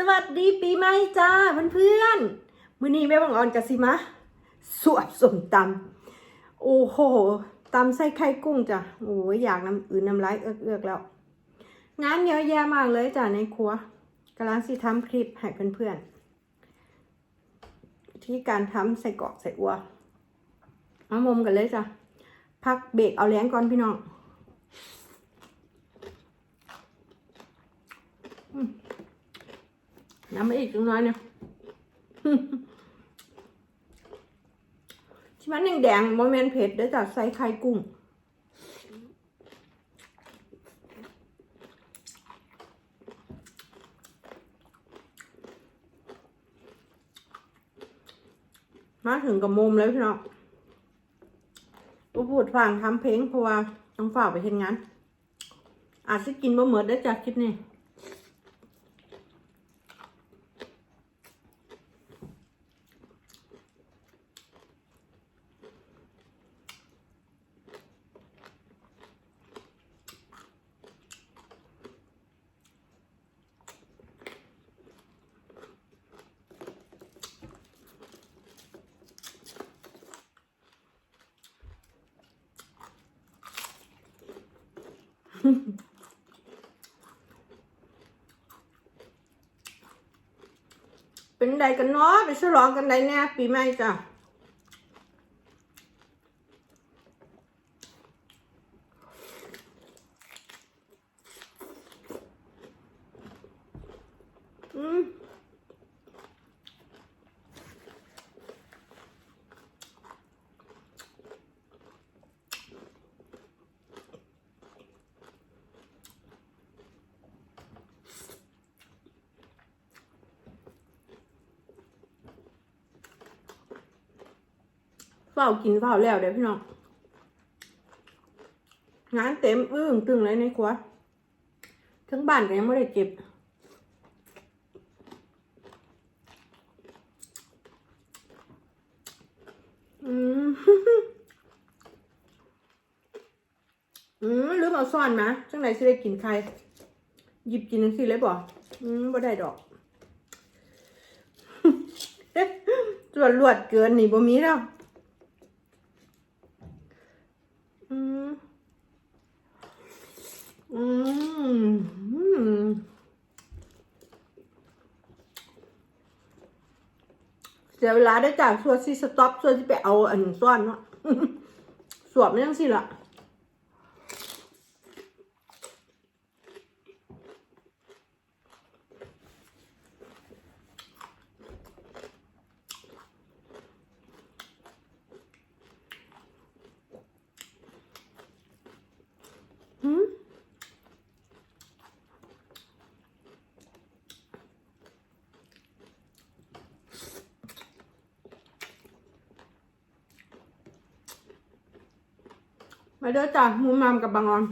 สวัสดีปีใหม่จ้าเพื่อนๆมื้อนี้แม่บังออนกะสิมาสวบสมตำโอ้โหตำใส่ไข่กุ้งจ้ะโอ้ยอยากน้ำอื่นน้ำลายเอือกๆแล้ว งานเยอะแยะมากเลยจ้ะในครัวกำลังสิทำคลิปให้เพื่อนๆที่การทำใส่กรอกใส่อัวมามุมกันเลยจ้ะพักเบรกเอาแรงก่อนพี่น้อง น้ำมาอีกจังน้อยเนี่ยที่มันแดงโมเมนเผ็ดดี๋ยจัดใส่ไข่กุ้งมาถึงกับมุมแล้วพี่น้องอุพูดฟังทำเพลงเพราะว่าต้องฝ่ากไปเห็นงาน อาจจะกินบ่เหมือได้จากคลิปนี้ เป็นใดกันเนาะไปฉลองกันใดเนี่ยปีใหม่จ้ะอืมเฝ้ากินเฝ้าแล้วเดี๋ยวพี่น้อง งานเต็มอึ้งตึงเลยในครัวทั้งบ้านก็ยังไม่ได้เก็บอืมอืมลืมเอาซ่อนมาจังไหนสิได้กินใคร หยิบกินจังสิเลยบ่อืมบ่ได้ดอกส่วนลวดเกินนี่บ่มีแล้ว อืมอืมอืมเสียเวลาได้จากส่วนที่สต็อปส่วนที่ไปเอาอันซ่อนเนาะสวบไม่ยังสิละหืมมา เด้อจ้ะมูมามกับบางออน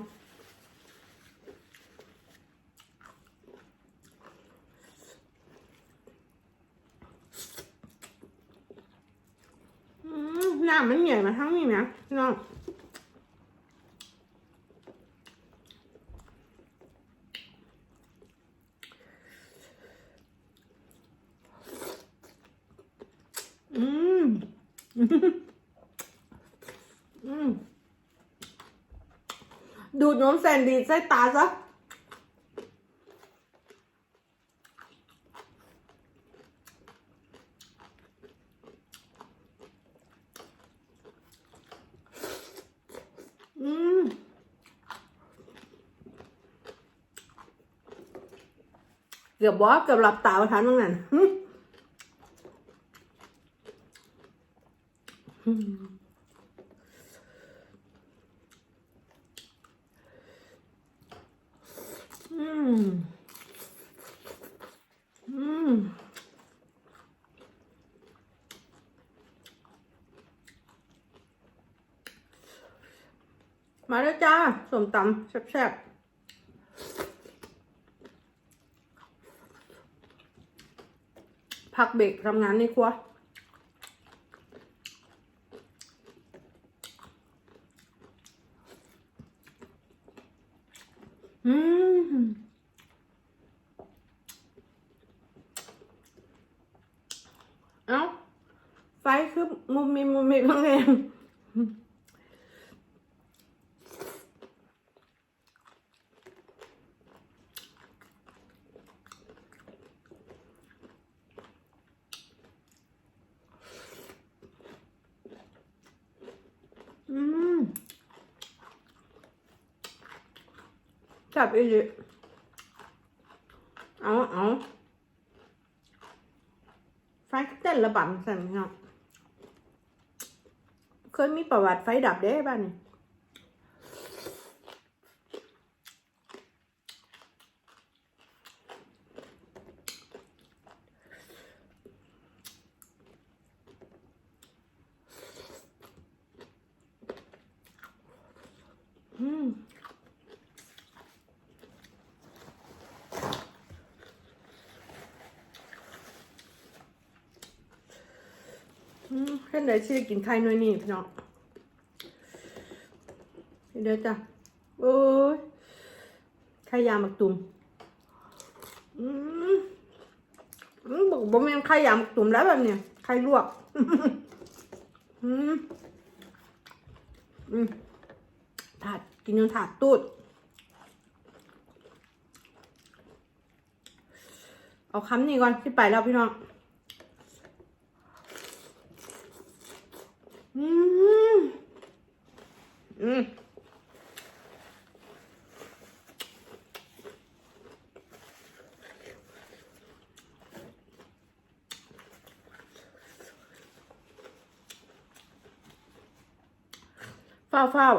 อืมน้ำมันใหญ่มาทั้งนี้นะน้องอืม อืม ดูดนมแซนด์วิชใส่ตาซะอืมเกือบบอเกือบหลับตาประทานตรงนั้น มาแล้วจ้าสมตำแซ่บๆพักเบรกทำงานในครัวอืมเอ้า ไฟคือมุมมีมุมมีบ้างเอง จับอีกเอาเอาไฟเต้นระบำสั่นเนาะเคยมีประวัติไฟดับเด้บ้านนี่อืม อืม เห็นไหนสิกินไข่หน่อยนี่พี่น้องเดี๋ยวจ้ะโอ้ยไข่ยามักตุ่มอืมบอกบอกแม่นไข่ยามักตุ่มแล้วแบบเนี้ยไข่ลวก อืมอืมถาดกินจนถาดตูดเอาคำนี้ก่อนที่ไปแล้วพี่น้อง อืม อืม เฝ้าเฝ้า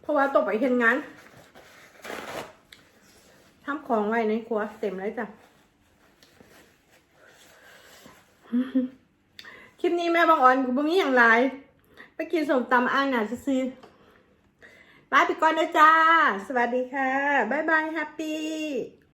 เพราะว่าต้องไปเห็นงานทำของไว้ในครัวเต็มเลยจ้ะ คลิปนี้แม่บางออนกูบ่มีอย่างไรไปกินสมตำอ่างหนาซื้อๆบายไปก่อนนะจ้า สวัสดีค่ะ บ๊ายบายแฮปปี้